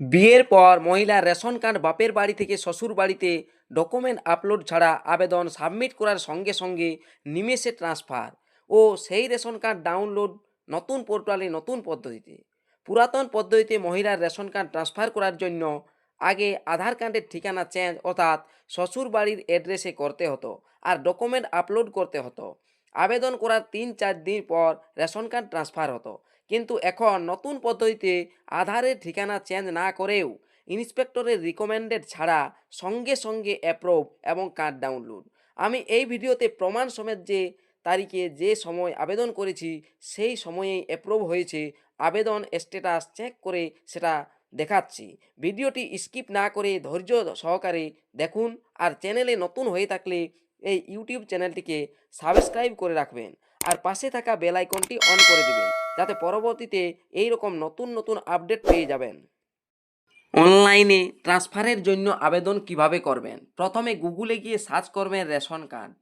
বিয়ের পর মহিলার রেশন কার্ড বাপের বাড়ি থেকে শ্বশুর বাড়িতে ডকুমেন্ট আপলোড ছাড়া আবেদন সাবমিট করার সঙ্গে সঙ্গে নিমেষে ট্রান্সফার ও সেই রেশন কার্ড ডাউনলোড নতুন পোর্টালে নতুন পদ্ধতিতে। পুরাতন পদ্ধতিতে মহিলার রেশন কার্ড ট্রান্সফার করার জন্য আগে আধার কার্ডের ঠিকানা চেঞ্জ অর্থাৎ শ্বশুর বাড়ির অ্যাড্রেসে করতে হতো আর ডকুমেন্ট আপলোড করতে হতো। আবেদন করার তিন চার দিন পর রেশন কার্ড ট্রান্সফার হতো। কিন্তু এখন নতুন পদ্ধতিতে আধারের ঠিকানা চেঞ্জ না করেও ইন্সপেক্টরের রিকমেন্ডেড ছাড়া সঙ্গে সঙ্গে অ্যাপ্রুভ এবং কার্ড ডাউনলোড আমি এই ভিডিওতে প্রমাণ সমেত যে তারিখে যে সময় আবেদন করেছি, সেই সময়েই অ্যাপ্রুভ হয়েছে। আবেদন স্ট্যাটাস চেক করে সেটা দেখাচ্ছি। ভিডিওটি স্কিপ না করে ধৈর্য সহকারে দেখুন আর চ্যানেলে নতুন হয়ে থাকলে এই ইউটিউব চ্যানেলটিকে সাবস্ক্রাইব করে রাখবেন। আর পাশে থাকা বেল আইকনটি অন করে দেবেন। যাতে পরবর্তীতে এই রকম নতুন নতুন আপডেট পেয়ে যাবেন। অনলাইনে ট্রান্সফারের জন্য আবেদন কীভাবে করবেন? প্রথমে গুগলে গিয়ে সার্চ করবেন রেশন কার্ড।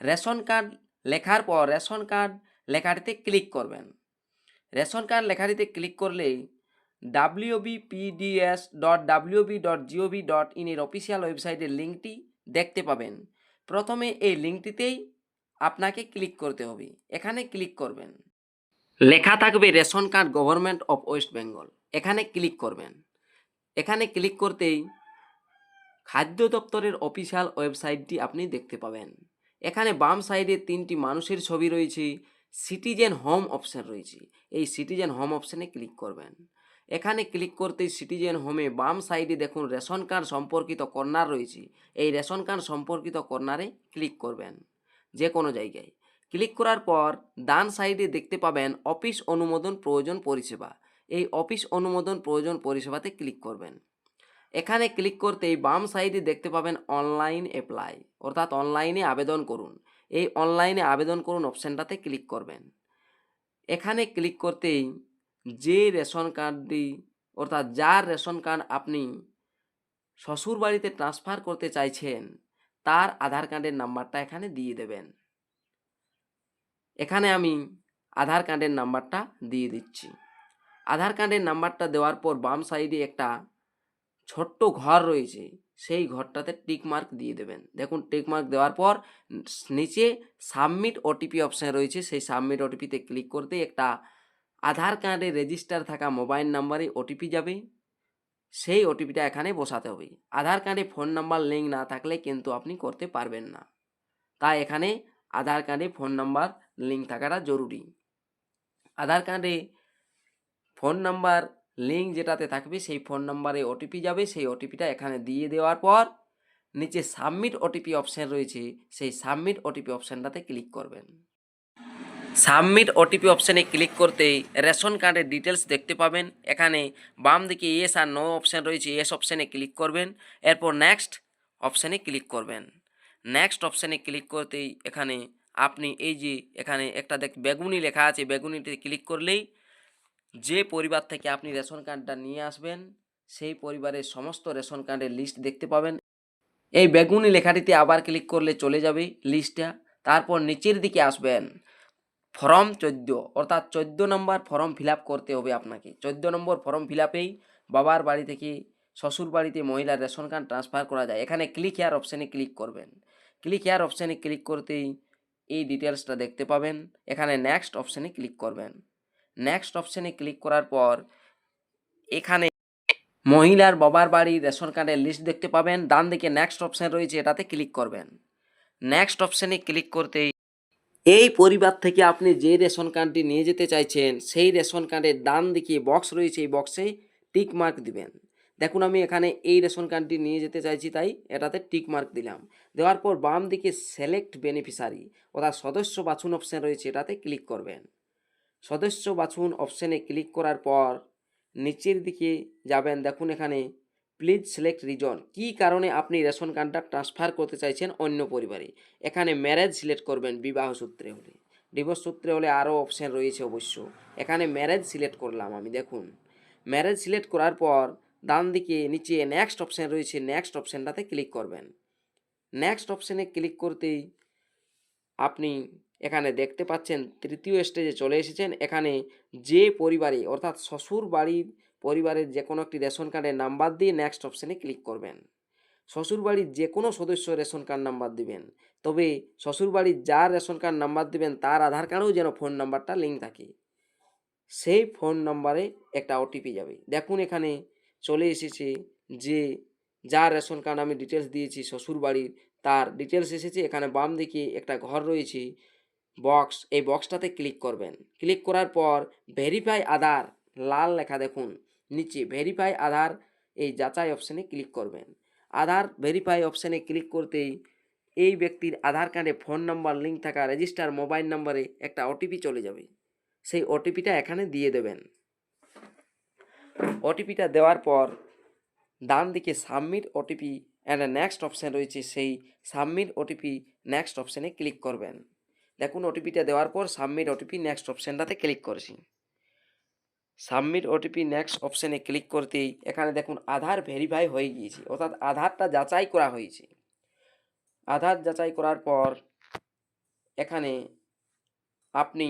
রেশন কার্ড লেখার পর রেশন কার্ড লেখাটিতে ক্লিক করবেন। রেশন কার্ড লেখাটিতে ক্লিক করলেই WBPDS dot WB dot GOV dot ইনের অফিসিয়াল ওয়েবসাইটের লিঙ্কটি দেখতে পাবেন। প্রথমে এই লিঙ্কটিতেই আপনাকে ক্লিক করতে হবে। এখানে ক্লিক করবেন। লেখা থাকবে ration card government of West Bengal. এখানে ক্লিক করবেন। এখানে ক্লিক করতেই খাদ্য দপ্তরের অফিসিয়াল ওয়েবসাইটটি আপনি দেখতে পাবেন। এখানে বাম সাইডে তিনটি মানুষের ছবি রয়েছে, সিটিজেন হোম অপশন রয়েছে। এই সিটিজেন হোম অপশানে ক্লিক করবেন। এখানে ক্লিক করতেই সিটিজেন হোমে বাম সাইডে দেখুন রেশন কার্ড সম্পর্কিত কর্নার রয়েছে। এই রেশন কার্ড সম্পর্কিত কর্নারে ক্লিক করবেন যে কোনো জায়গায়। ক্লিক করার পর ডান সাইডে দেখতে পাবেন অফিস অনুমোদন প্রয়োজন পরিষেবা। এই অফিস অনুমোদন প্রয়োজন পরিষেবাতে ক্লিক করবেন। এখানে ক্লিক করতেই বাম সাইডে দেখতে পাবেন অনলাইন অ্যাপ্লাই, অর্থাৎ অনলাইনে আবেদন করুন। এই অনলাইনে আবেদন করুন অপশানটাতে ক্লিক করবেন। এখানে ক্লিক করতেই যে রেশন কার্ডটি, অর্থাৎ যার রেশন কার্ড আপনি শ্বশুর বাড়িতে ট্রান্সফার করতে চাইছেন, তার আধার কার্ডের নাম্বারটা এখানে দিয়ে দেবেন। এখানে আমি আধার কার্ডের নাম্বারটা দিয়ে দিচ্ছি। আধার কার্ডের নাম্বারটা দেওয়ার পর বাম সাইডে একটা ছোট্ট ঘর রয়েছে, সেই ঘরটাতে টিক মার্ক দিয়ে দেবেন। দেখুন, টিক মার্ক দেওয়ার পর নিচে সাবমিট ওটিপি অপশান রয়েছে, সেই সাবমিট ওটিপিতে ক্লিক করতে একটা আধার কার্ডে রেজিস্টার থাকা মোবাইল নাম্বারে ওটিপি যাবে, সেই ওটিপিটা এখানে বসাতে হবে। আধার কার্ডে ফোন নাম্বার, লিঙ্ক না থাকলে কিন্তু আপনি করতে পারবেন না। তাই এখানে আধার কার্ডে ফোন নাম্বার লিঙ্ক থাকাটা জরুরি। আধার কার্ডে ফোন নাম্বার লিঙ্ক যেটাতে থাকবে সেই ফোন নাম্বারে ওটিপি যাবে, সেই ওটিপিটা এখানে দিয়ে দেওয়ার পর নিচে সাবমিট ওটিপি অপশান রয়েছে, সেই সাবমিট ওটিপি অপশানটাতে ক্লিক করবেন। সাবমিট ওটিপি অপশানে ক্লিক করতেই রেশন কার্ডের ডিটেলস দেখতে পাবেন। এখানে বাম দিকে ইয়েস আর নো অপশান রয়েছে ইয়েস অপশানে ক্লিক করবেন। এরপর নেক্সট অপশানে ক্লিক করবেন। নেক্সট অপশানে ক্লিক করতেই এখানে আপনি এই যে এখানে একটা দেখ, বেগুনি লেখা আছে, বেগুনিতে ক্লিক করলেই যে পরিবার থেকে আপনি রেশন কার্ডটা নিয়ে আসবেন, সেই পরিবারের সমস্ত রেশন কার্ডের লিস্ট দেখতে পাবেন। এই বেগুনি লেখাটিতে আবার ক্লিক করলে চলে যাবে লিস্টটা তারপর নিচের দিকে আসবেন ফর্ম চোদ্দ। অর্থাৎ চোদ্দ নম্বর ফর্ম ফিল করতে হবে আপনাকে। চোদ্দ নম্বর ফর্ম ফিল বাবার বাড়ি থেকে শ্বশুর বাড়িতে মহিলার রেশন কার্ড ট্রান্সফার করা যায়। এখানে ক্লিক হেয়ার অপশানে ক্লিক করবেন। ক্লিক হেয়ার অপশানে ক্লিক করতেই এই ডিটেলসটা দেখতে পাবেন। এখানে নেক্সট অপশানে ক্লিক করবেন। নেক্সট অপশানে ক্লিক করার পর এখানে মহিলার বাবার বাড়ি, রেশন কার্ডের লিস্ট দেখতে পাবেন। ডান দিকে নেক্সট অপশান রয়েছে, এটাতে ক্লিক করবেন। নেক্সট অপশানে ক্লিক করতেই এই পরিবার থেকে আপনি যে রেশন কার্ডটি নিয়ে যেতে চাইছেন, সেই রেশন কার্ডের ডান দিকে বক্স রয়েছে, এই বক্সে টিক মার্ক দিবেন। দেখুন, আমি এখানে এই রেশন কার্ডটি নিয়ে যেতে চাইছি, তাই এটাতে টিক মার্ক দিলাম। দেওয়ার পর বাম দিকে সিলেক্ট বেনিফিসারি অর্থাৎ সদস্য বাছুন অপশান রয়েছে, এটাতে ক্লিক করবেন। সদস্য বাছুন অপশানে ক্লিক করার পর নিচের দিকে যাবেন, দেখুন এখানে প্লিজ সিলেক্ট রিজন কী কারণে আপনি রেশন কার্ডটা ট্রান্সফার করতে চাইছেন অন্য পরিবারে? এখানে ম্যারেজ সিলেক্ট করবেন, বিবাহ সূত্রে হলে। ডিভোর্স সূত্রে হলে আরও অপশান রয়েছে অবশ্য। এখানে ম্যারেজ সিলেক্ট করলাম আমি, দেখুন। ম্যারেজ সিলেক্ট করার পর ডান দিকে, নিচে নেক্সট অপশান রয়েছে নেক্সট অপশানটাতে ক্লিক করবেন। নেক্সট অপশানে ক্লিক করতেই আপনি এখানে দেখতে পাচ্ছেন, তৃতীয় স্টেজে চলে এসেছেন। এখানে যে পরিবারে, অর্থাৎ শ্বশুর বাড়ির পরিবারের যে কোনো একটি রেশন কার্ডের নাম্বার দিয়ে নেক্সট অপশানে ক্লিক করবেন। শ্বশুরবাড়ির যে কোনো সদস্য রেশন কার্ড নাম্বার দিবেন। তবে শ্বশুরবাড়ির যার রেশন কার্ড নাম্বার দিবেন, তার আধার কার্ডেও যেন ফোন নাম্বারটা লিঙ্ক থাকে। সেই ফোন নাম্বারে একটা ওটিপি যাবে। দেখুন এখানে চলে এসেছে যে, যার রেশন কার্ড আমি ডিটেলস দিয়েছি, শ্বশুরবাড়ির, তার ডিটেলস এসেছে, এখানে বাম দিকে একটা ঘর রয়েছে বক্স এই বক্সটাতে ক্লিক করবেন। ক্লিক করার পর ভেরিফাই আধার লাল লেখা দেখুন, নিচে ভেরিফাই আধার এই যাচাই অপশানে ক্লিক করবেন। আধার ভেরিফাই অপশানে ক্লিক করতেই এই ব্যক্তির আধার কার্ডে ফোন নাম্বার লিঙ্ক থাকা রেজিস্টার মোবাইল নাম্বারে একটা ওটিপি চলে যাবে। সেই ওটিপিটা এখানে দিয়ে দেবেন। ওটিপিটা দেওয়ার পর ডান দিকে submit OTP and next option রয়েছে সেই সাবমিট ওটিপি নেক্সট অপশানে ক্লিক করবেন। দেখুন ওটিপিটা দেওয়ার পর সাবমিট ওটিপি নেক্সট অপশানটাতে ক্লিক করেছি। সাবমিট ওটিপি নেক্সট অপশানে ক্লিক করতেই এখানে দেখুন আধার ভেরিফাই হয়ে গিয়েছে, অর্থাৎ আধারটা যাচাই করা হয়েছে। আধার যাচাই করার পর এখানে আপনি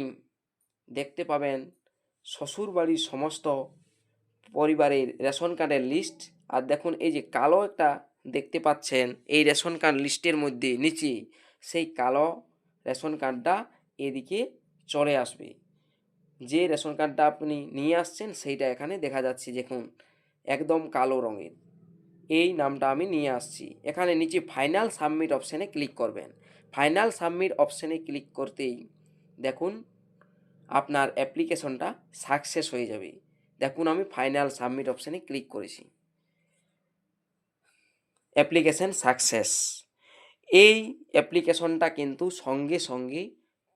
দেখতে পাবেন শ্বশুরবাড়ির সমস্ত পরিবারের রেশন কার্ডের লিস্ট আর দেখুন, এই যে কালো একটা দেখতে পাচ্ছেন, এই রেশন কার্ড লিস্টের মধ্যে নিচে সেই কালো রেশন কার্ডটা এদিকে চলে আসবে। যে রেশন কার্ডটা আপনি নিয়ে আসছেন, সেইটা এখানে দেখা যাচ্ছে, দেখুন, একদম কালো রঙের। এই নামটা আমি নিয়ে আসছি। এখানে নিচে ফাইনাল সাবমিট অপশানে ক্লিক করবেন। ফাইনাল সাবমিট অপশানে ক্লিক করতেই দেখুন, আপনার অ্যাপ্লিকেশনটা সাকসেস হয়ে যাবে। দেখুন, আমি ফাইনাল সাবমিট অপশানে ক্লিক করেছি। অ্যাপ্লিকেশান সাকসেস এই অ্যাপ্লিকেশনটা কিন্তু সঙ্গে সঙ্গে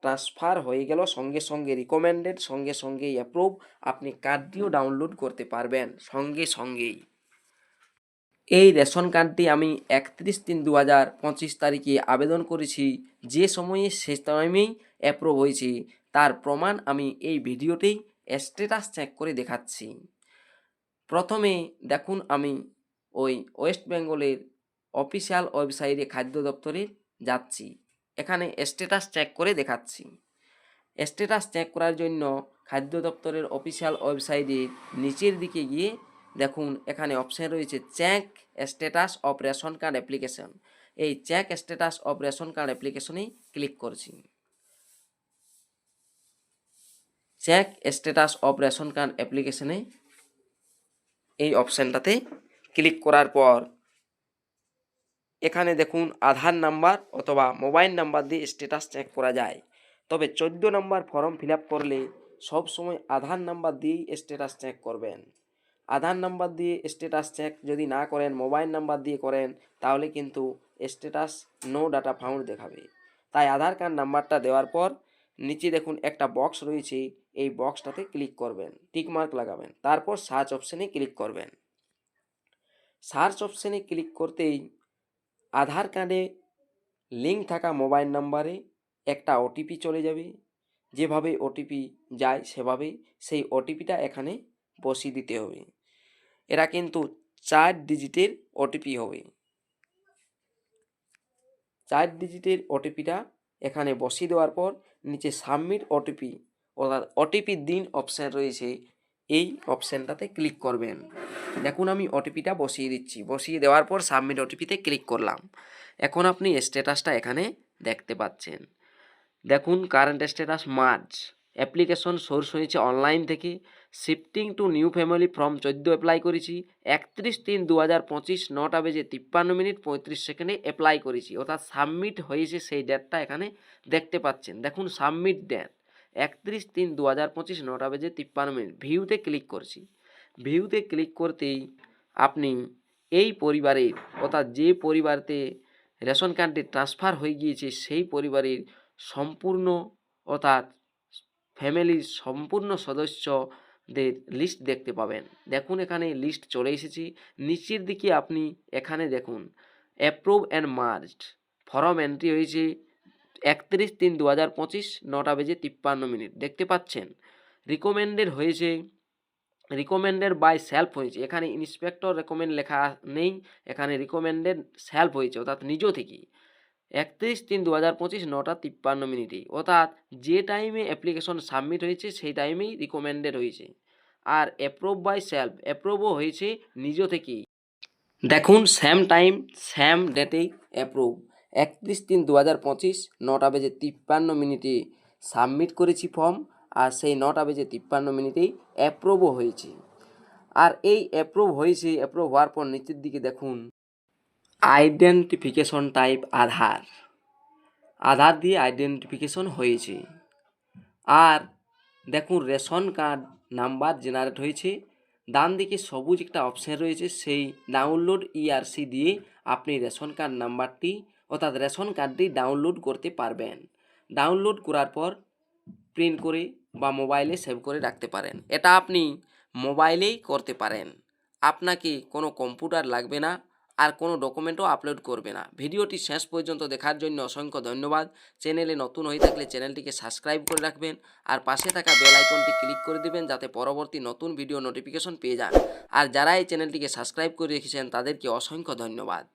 ট্রান্সফার হয়ে গেল, সঙ্গে সঙ্গে রিকমেন্ডেড সঙ্গে সঙ্গে অ্যাপ্রুভ আপনি কার্ডটিও ডাউনলোড করতে পারবেন, সঙ্গে সঙ্গেই। এই রেশন কার্ডটি আমি একত্রিশ তিন দু হাজার পঁচিশ তারিখে আবেদন করেছি। যে সময়ে, সে টাইমেই অ্যাপ্রুভ হয়েছে। তার প্রমাণ আমি এই ভিডিওতেই স্ট্যাটাস চেক করে দেখাচ্ছি। প্রথমে দেখুন আমি ওই ওয়েস্ট বেঙ্গলের অফিসিয়াল ওয়েবসাইটে খাদ্য দপ্তরে যাচ্ছি। এখানে স্ট্যাটাস চেক করে দেখাচ্ছি। স্ট্যাটাস চেক করার জন্য খাদ্য দপ্তরের অফিসিয়াল ওয়েবসাইটে নিচের দিকে গিয়ে দেখুন এখানে অপশান রয়েছে check status of ration card application এই check status of ration card অ্যাপ্লিকেশনেই click করছি। Check status of ration card অ্যাপ্লিকেশনে এই অপশানটাতে ক্লিক করার পর, এখানে দেখুন আধার নাম্বার অথবা মোবাইল নাম্বার দিয়ে স্ট্যাটাস চেক করা যায়। তবে চোদ্দ নম্বর ফর্ম ফিল করলে সব সময় আধার নাম্বার দিয়েই স্ট্যাটাস চেক করবেন। আধার নাম্বার দিয়ে স্ট্যাটাস চেক যদি না করেন মোবাইল নাম্বার দিয়ে করেন, তাহলে কিন্তু স্ট্যাটাস নো ডাটা ফাউন্ড দেখাবে। তাই আধার কার্ড নাম্বারটা দেওয়ার পর নিচে দেখুন একটা বক্স রয়েছে, এই বক্সটাতে ক্লিক করবেন টিক মার্ক লাগাবেন, তারপর সার্চ অপশানে ক্লিক করবেন। সার্চ অপশানে ক্লিক করতেই আধার কার্ডে লিঙ্ক থাকা মোবাইল নাম্বারে একটা ওটিপি চলে যাবে, যেভাবে ওটিপি যায় সেভাবে সেই ওটিপিটা এখানে বসিয়ে দিতে হবে। এরা কিন্তু চার ডিজিটের ওটিপি হবে। চার ডিজিটের ওটিপিটা এখানে বসিয়ে দেওয়ার পর নিচে সাবমিট ওটিপি অর্থাৎ ওটিপির দিন অপশান রয়েছে। এই অপশানটাতে ক্লিক করবেন। দেখুন আমি ওটিপিটা বসিয়ে দিচ্ছি। বসিয়ে দেওয়ার পর সাবমিট ওটিপিতে ক্লিক করলাম। এখন আপনি স্ট্যাটাসটা এখানে দেখতে পাচ্ছেন। দেখুন current status March application source হয়েছে অনলাইন থেকে। Shifting to new family form চোদ্দ অ্যাপ্লাই করেছি, একত্রিশ তিন দু হাজার পঁচিশ নটা বেজে তিপ্পান্ন মিনিট পঁয়ত্রিশ সেকেন্ডে অ্যাপ্লাই করেছি। অর্থাৎ সাবমিট হয়েছে সেই ডেটটা এখানে দেখতে পাচ্ছেন। দেখুন সাবমিট ডেট একত্রিশ তিন দু হাজার পঁচিশ নটা বেজে তিপ্পান্ন মিনিট। ভিউতে ক্লিক করছি। ভিউতে ক্লিক করতেই আপনি এই পরিবারের, অর্থাৎ যে পরিবারতে রেশন কার্ডটি ট্রান্সফার হয়ে গিয়েছে, সেই পরিবারের সম্পূর্ণ, অর্থাৎ ফ্যামিলির সম্পূর্ণ সদস্যদের লিস্ট দেখতে পাবেন। দেখুন, এখানে লিস্ট চলে এসেছি। নিচের দিকে আপনি এখানে দেখুন approve and merged form entry হয়েছে একত্রিশ তিন দু হাজার পঁচিশ, নটা বেজে তিপ্পান্ন মিনিট। দেখতে পাচ্ছেন? রিকমেন্ডেড হয়েছে। রিকমেন্ডেড বাই সেলফ হয়েছে। এখানে ইন্সপেক্টর রেকমেন্ড লেখা নেই। এখানে রিকমেন্ডেড সেলফ হয়েছে, অর্থাৎ নিজ থেকেই। একত্রিশ তিন দু হাজার পঁচিশ নটা তিপ্পান্ন মিনিটে অর্থাৎ যে টাইমে অ্যাপ্লিকেশন সাবমিট হয়েছে, সেই টাইমেই রিকমেন্ডেড হয়েছে। আর অ্যাপ্রুভ বাই সেলফ অ্যাপ্রুভও হয়েছে নিজ থেকেই। দেখুন স্যাম টাইম স্যাম ডেটেই অ্যাপ্রুভ একত্রিশ তিন দু হাজার পঁচিশ নটা বেজে তিপ্পান্ন মিনিটে সাবমিট করেছি ফর্ম আর সেই নটা বেজে তিপ্পান্ন মিনিটেই অ্যাপ্রুভও হয়েছে। আর এই অ্যাপ্রুভ হয়েছে অ্যাপ্রুভ হওয়ার পর নিচের দিকে দেখুন। আইডেন্টিফিকেশন টাইপ আধার। আধার দিয়ে আইডেন্টিফিকেশন হয়েছে। আর দেখুন, রেশন কার্ড নাম্বার জেনারেট হয়েছে। ডান দিকে সবুজ একটা অপশন রয়েছে, সেই ডাউনলোড ইআরসি দিয়ে আপনি রেশন কার্ড নাম্বারটি, অর্থাৎ রেশন কার্ডটি ডাউনলোড করতে পারবেন। ডাউনলোড করার পর প্রিন্ট করে বা মোবাইলে সেভ করে রাখতে পারেন। এটা আপনি মোবাইলেই করতে পারেন। আপনাকে কোনো কম্পিউটার লাগবে না। আর কোনো ডকুমেন্টও আপলোড করবে না। ভিডিওটি শেষ পর্যন্ত দেখার জন্য অসংখ্য ধন্যবাদ। চ্যানেলে নতুন হয়ে থাকলে চ্যানেলটিকে সাবস্ক্রাইব করে রাখবেন আর পাশে থাকা বেল আইকনটি ক্লিক করে দিবেন যাতে পরবর্তী নতুন ভিডিও নোটিফিকেশন পেয়ে যান। আর যারা এই চ্যানেলটিকে সাবস্ক্রাইব করে রেখেছেন তাদেরকে অসংখ্য ধন্যবাদ।